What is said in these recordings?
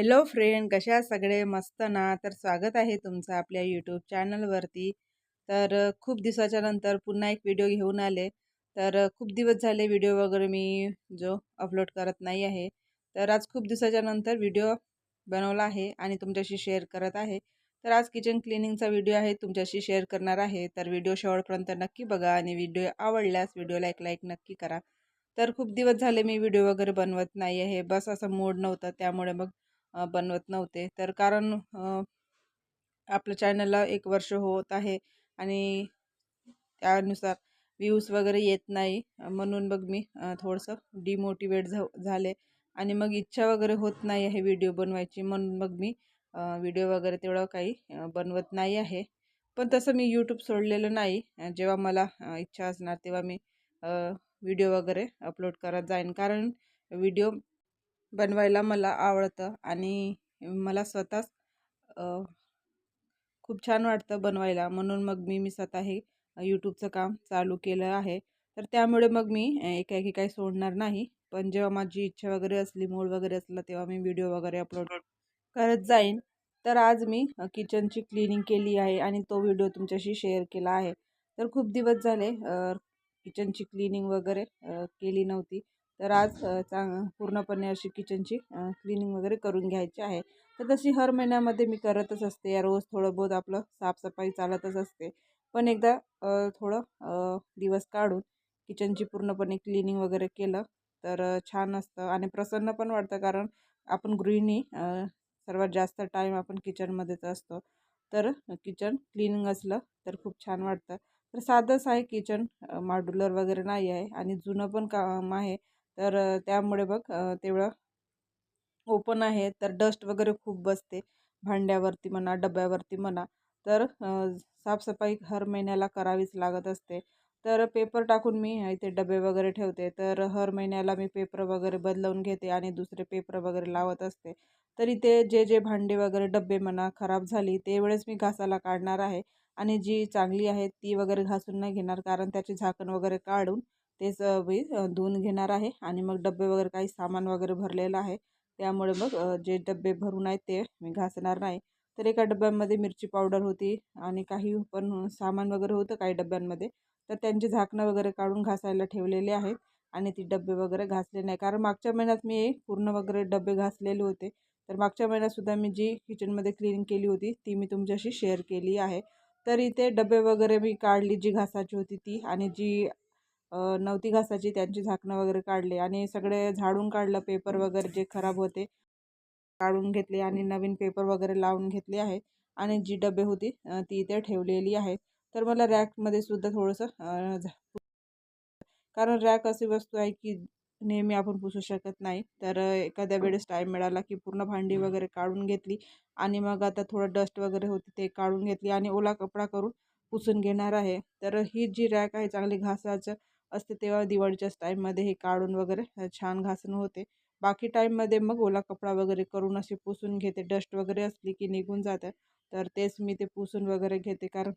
Hello friend कशा सगळे? मस्त ना? तर स्वागत आहे तुमचं आपल्या यूट्यूब चॅनलवरती तर खूप दिवसाच्या नंतर पुन्हा एक व्हिडिओ घेऊन आले. तर खूप दिवस झाले व्हिडिओ वगैरे मी जो अपलोड करत नाही आहे. तर आज खूप दिवसाच्या नंतर व्हिडिओ बनवला आहे आणि तुमच्याशी शेअर करत आहे. तर आज किचन क्लिनिंगचा व्हिडिओ आहे तुमच्याशी शेअर करणार आहे. तर व्हिडिओ शेवटपर्यंत नक्की बघा आणि व्हिडिओ आवडल्यास व्हिडिओला एक लाईक नक्की करा. तर खूप दिवस झाले मी व्हिडिओ वगैरे बनवत नाही आहे. बस असं मूड नव्हतं त्यामुळे मग बनवत नव्हते. तर कारण आपलं आपल्या चॅनलला एक वर्ष होत आहे आणि त्यानुसार व्ह्यूज वगैरे येत नाही. म्हणून मग मी थोडंसं डिमोटिवेट झा झाले. आणि मग इच्छा वगैरे होत नाही आहे व्हिडिओ बनवायची. म्हणून मग मी व्हिडिओ वगैरे तेवढं काही बनवत नाही आहे. पण तसं मी यूट्यूब सोडलेलं नाही. जेव्हा मला इच्छा असणार तेव्हा मी व्हिडिओ वगैरे अपलोड करत जाईन. कारण व्हिडिओ बनवायला मला आवडतं आणि मला स्वतःच खूप छान वाटतं बनवायला. म्हणून मग मी मी स्वतः हे यूट्यूबचं काम चालू केलं आहे. तर त्यामुळे मग मी अ, एकाएकी काही सोडणार नाही. पण जेव्हा माझी इच्छा वगैरे असली मूड वगैरे असला तेव्हा मी व्हिडिओ वगैरे अपलोड करत जाईन. तर आज मी किचनची क्लिनिंग केली आहे आणि तो व्हिडिओ तुमच्याशी शेअर केला आहे. तर खूप दिवस झाले किचनची क्लिनिंग वगैरे केली नव्हती. तर आज चांग पूर्णपणे अशी किचनची क्लिनिंग वगैरे करून घ्यायची आहे. तर तशी हर महिन्यामध्ये मी करतच असते. या रोज थोडं बहुत आपलं साफसफाई चालतच असते. पण एकदा थोडं दिवस काढून किचनची पूर्णपणे क्लिनिंग वगैरे केलं तर छान असतं आणि प्रसन्न पण वाटतं कारण आपण गृहिणी सर्वात जास्त टाईम आपण किचनमध्येच असतो. तर किचन क्लिनिंग असलं तर खूप छान वाटतं. तर साधंच आहे किचन मॉड्युलर वगैरे नाही आहे आणि जुनं पण काम आहे. तर त्यामुळे बघ तेवढं ओपन आहे. तर डस्ट वगैरे खूप बसते. भांड्यावरती म्हणा डब्यावरती म्हणा. तर साफसफाई हर महिन्याला करावीच लागत असते. तर पेपर टाकून मी इथे डबे वगैरे ठेवते. तर हर महिन्याला मी पेपर वगैरे बदलवून घेते आणि दुसरे पेपर वगैरे लावत असते. तर इथे जे जे भांडे वगैरे डबे म्हणा खराब झाली ते वेळेस मी घासायला काढणार आहे. आणि जी चांगली आहे ती वगैरे घासून नाही घेणार. कारण त्याची झाकण वगैरे काढून तेच मी धुवून घेणार आहे आणि मग डबे वगैरे काही सामान वगैरे भरलेलं आहे. त्यामुळे मग जे डबे भरून आहेत ते मी घासणार नाही. तर एका डब्यामध्ये मिरची पावडर होती आणि काही पण सामान वगैरे होतं काही डब्यांमध्ये. तर त्यांचे झाकणं वगैरे काढून घासायला ठेवलेले आहेत आणि ती डबे वगैरे घासले नाही. कारण मागच्या महिन्यात मी पूर्ण वगैरे डबे घासलेले होते. तर मागच्या महिन्यातसुद्धा मी जी किचनमध्ये क्लीन केली होती ती मी तुमच्याशी शेअर केली आहे. तर इथे डबे वगैरे मी काढली जी घासाची होती ती आणि जी नव्हती घासाची त्यांची झाकणं वगैरे काढले आणि सगळे झाडून काढलं पेपर वगैरे जे खराब होते काढून घेतले आणि नवीन पेपर वगैरे लावून घेतले आहे आणि जी डबे होती ती इथे ठेवलेली आहे. तर मला रॅकमध्ये सुद्धा थोडंसं कारण रॅक अशी वस्तू आहे की नेहमी आपण पुसू शकत नाही. तर एखाद्या वेळेस टाईम मिळाला की पूर्ण भांडी वगैरे काढून घेतली आणि मग आता थोडं डस्ट वगैरे होती ते काढून घेतली आणि ओला कपडा करून पुसून घेणार आहे. तर ही जी रॅक आहे चांगली घासाचं असते तेव्हा दिवाळीच्याच टाईममध्ये हे काढून वगैरे छान घासणं होते. बाकी टाईममध्ये मग ओला कपडा वगैरे करून असे पुसून घेते. डस्ट वगैरे असली की निघून जातं. तर तेच मी ते पुसून वगैरे घेते. कारण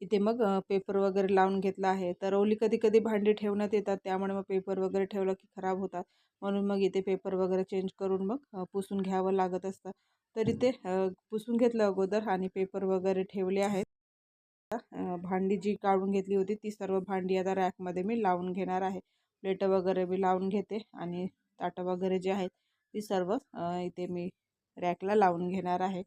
इथे मग पेपर वगैरे लावून घेतला आहे. तर ओली कधी कधी भांडी ठेवण्यात येतात. त्यामुळे मग पेपर वगैरे ठेवलं की खराब होतात. म्हणून मग इथे पेपर वगैरे चेंज करून मग पुसून घ्यावं लागत असतं. तर इथे पुसून घेतलं अगोदर आणि पेपर वगैरे ठेवले आहेत. आता भांडी जी काढून घेतली होती ती सर्व भांडी आता रॅकमध्ये मी लावून घेणार आहे. प्लेटं वगैरे मी लावून घेते आणि ताटं वगैरे जे आहेत ती सर्व इथे मी रॅकला लावून घेणार आहे.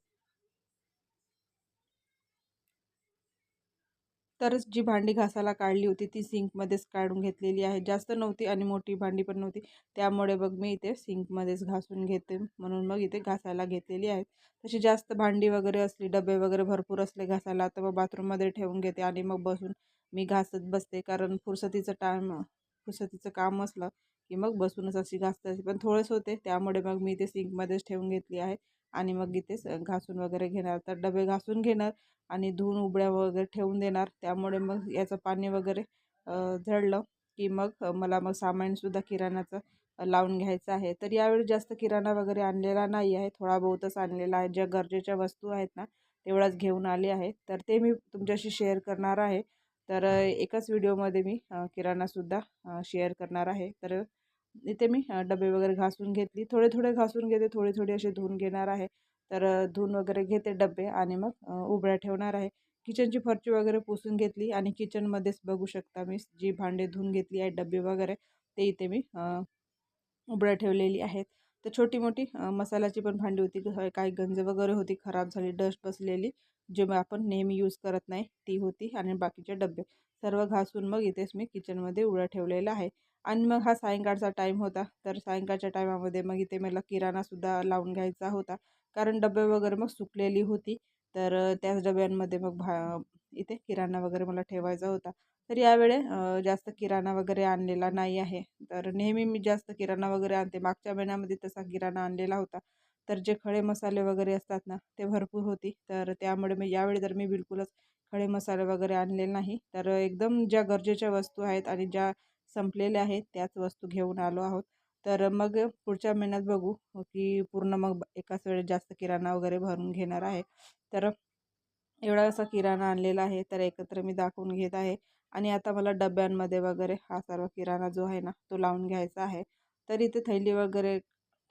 तरच जी भांडी घासायला काढली होती ती सिंकमध्येच काढून घेतलेली आहे. जास्त नव्हती आणि मोठी भांडी पण नव्हती. त्यामुळे मग मी इथे सिंकमध्येच घासून घेते. म्हणून मग इथे घासायला घेतलेली आहे. तशी जास्त भांडी वगैरे असली डबे वगैरे भरपूर असले घासायला तर मग बाथरूममध्ये ठेवून घेते आणि मग बसून मी घासत बसते. कारण फुरसतीचं टाईम फुसतीचं काम असलं की मग बसूनच अशी घासते पण थोडेच होते त्यामुळे मग मी ते सिंकमध्येच ठेवून घेतली आहे. आणि मग इथेच घासून वगैरे घेणार तर डबे घासून घेणार आणि धुवून उबड्या वगैरे ठेवून देणार. त्यामुळे मग याचं पाणी वगैरे झडलं की मग मला मग सामानसुद्धा किराणाचं लावून घ्यायचं आहे. तर यावेळी जास्त किराणा वगैरे आणलेला नाही आहे. थोडा बहुतच आणलेला आहे. ज्या गरजेच्या वस्तू आहेत ना तेवढाच घेऊन आले आहे. तर ते मी तुमच्याशी शेअर करणार आहे. तर एकाच व्हिडिओमध्ये मी किराणासुद्धा शेअर करणार आहे. तर इथे मी डबे वगैरे घासून घेतली. थोडे थोडे घासून घेते थोडे थोडे असे धुवून घेणार आहे. तर धुवून वगैरे घेते डबे आणि मग उबड्या ठेवणार आहे. किचनची फरची वगैरे पुसून घेतली आणि किचनमध्येच बघू शकता मी जी भांडे धुवून घेतली आहे डबे वगैरे ते इथे मी उबड्या ठेवलेली आहेत. तर छोटी मोठी मसाल्याची पण भांडी होती. काही गंज वगैरे होती खराब झाली डस्ट बसलेली जे मग आपण नेहमी यूज करत नाही ती होती आणि बाकीचे डबे सर्व घासून मग इथेच मी किचनमध्ये उडं ठेवलेला आहे. आणि मग हा सायंकाळचा टाईम होता. तर सायंकाळच्या टायमामध्ये मग इथे मला किराणासुद्धा लावून घ्यायचा होता. कारण डबे वगैरे मग सुकलेली होती. तर त्याच डब्यांमध्ये मग भा इथे किराणा वगैरे मला ठेवायचा होता. तर यावेळे जास्त किराणा वगैरे आणलेला नाही आहे. तर नेहमी मी जास्त किराणा वगैरे आणते. मागच्या महिन्यामध्ये तसा किराणा आणलेला होता. तर जे खडे मसाले वगैरे असतात ना ते भरपूर होती. तर त्यामुळे मी यावेळी तर मी बिलकुलच खडे मसाले वगैरे आणले नाही. तर एकदम ज्या गरजेच्या वस्तू आहेत आणि ज्या संपलेल्या आहेत त्याच वस्तू घेऊन आलो आहोत. तर मग पुढच्या महिन्यात बघू की पूर्ण मग एकाच वेळेस जास्त किराणा वगैरे भरून घेणार आहे. तर एवढा असा किराणा आणलेला आहे. तर एकत्र मी दाखवून घेत आहे. आणि आता मला डब्यांमध्ये वगैरे हा सर्व किराणा जो आहे ना तो लावून घ्यायचा आहे. तर इथे थैली वगैरे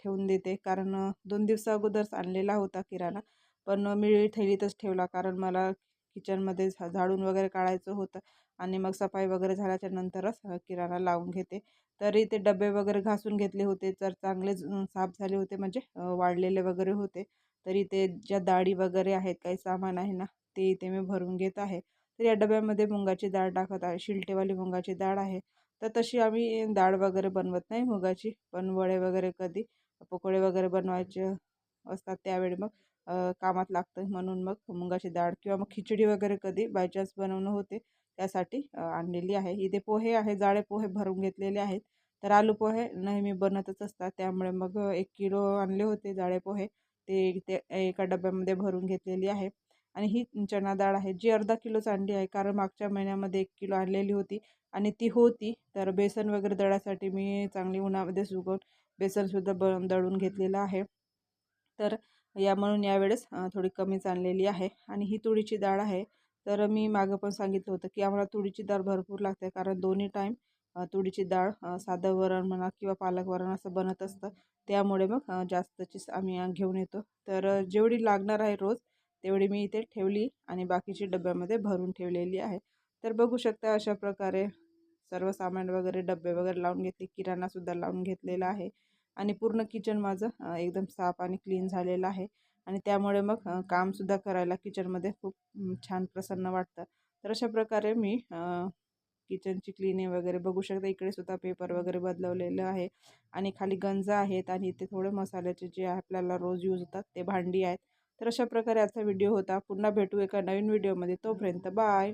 ठेवून देते. कारण दोन दिवसा अगोदरच आणलेला होता किराणा. पण मी थैलीतच ठेवला. कारण मला किचनमध्ये झा झाडून वगैरे काढायचं होतं. आणि मग सफाई वगैरे झाल्याच्या नंतरच किराणा लावून घेते. तर इथे डबे वगैरे घासून घेतले होते. तर चांगलेच साफ झाले होते. म्हणजे वाढलेले वगैरे होते. तर इथे ज्या डाळी वगैरे आहेत काही सामान आहे ना ते इथे मी भरून घेत आहे. तर या डब्यामध्ये मुगाची डाळ टाकत आहे शिलटेवाली मुगाची डाळ आहे. तर तशी आम्ही डाळ वगैरे बनवत नाही मुगाची पण वडे वगैरे कधी पकोडे वगैरे बनवायचे असतात त्यावेळी मग कामात लागतं म्हणून मग मुगाची डाळ किंवा मग खिचडी वगैरे कधी बायचान्स बनवणं होते त्यासाठी आणलेली आहे. इथे पोहे आहे जाळे पोहे भरून घेतलेले आहेत. तर आलू पोहे नेहमी बनतच असतात. त्यामुळे मग एक किलो आणले होते जाळे पोहे. ते ते एका डब्यामध्ये भरून घेतलेली आहे. आणि ही चणा डाळ आहे जी अर्धा किलोच आणली आहे. कारण मागच्या महिन्यामध्ये एक किलो आणलेली होती आणि ती होती. तर बेसन वगैरे दळासाठी मी चांगली उन्हामध्ये सुकवून बेसनसुद्धा ब दळून घेतलेलं आहे. तर या म्हणून यावेळेस थोडी कमीच आणलेली आहे. आणि ही तुळीची डाळ आहे. तर मी मागं पण सांगितलं होतं की आम्हाला तुळीची डाळ भरपूर लागते. कारण दोन्ही टाईम तुळीची डाळ साधं वरण म्हणा किंवा पालक वरण असं बनत असतं. त्यामुळे मग जास्तचीच आम्ही घेऊन येतो. तर जेवढी लागणार आहे रोज तेवढी मी इथे ठेवली आणि बाकीची डब्यामध्ये भरून ठेवलेली आहे. तर बघू शकता अशा प्रकारे सर्व सामान वगैरे डबे वगैरे लावून घेतले किराणासुद्धा लावून घेतलेला आहे आणि पूर्ण किचन माझं एकदम साफ आणि क्लीन झालेलं आहे आणि त्यामुळे मग कामसुद्धा करायला किचनमध्ये खूप छान प्रसन्न वाटतं. तर अशा प्रकारे मी किचनची क्लिनिंग वगैरे बघू शकता. इकडे सुद्धा पेपर वगैरे बदलवलेलं आहे आणि खाली गंज आहेत आणि इथे थोडे मसाल्याचे जे आपल्याला रोज यूज होतात ते भांडी आहेत. तर अशा प्रकारे आजचा व्हिडिओ होता. पुन्हा भेटू एका नवीन व्हिडिओमध्ये. तोपर्यंत बाय.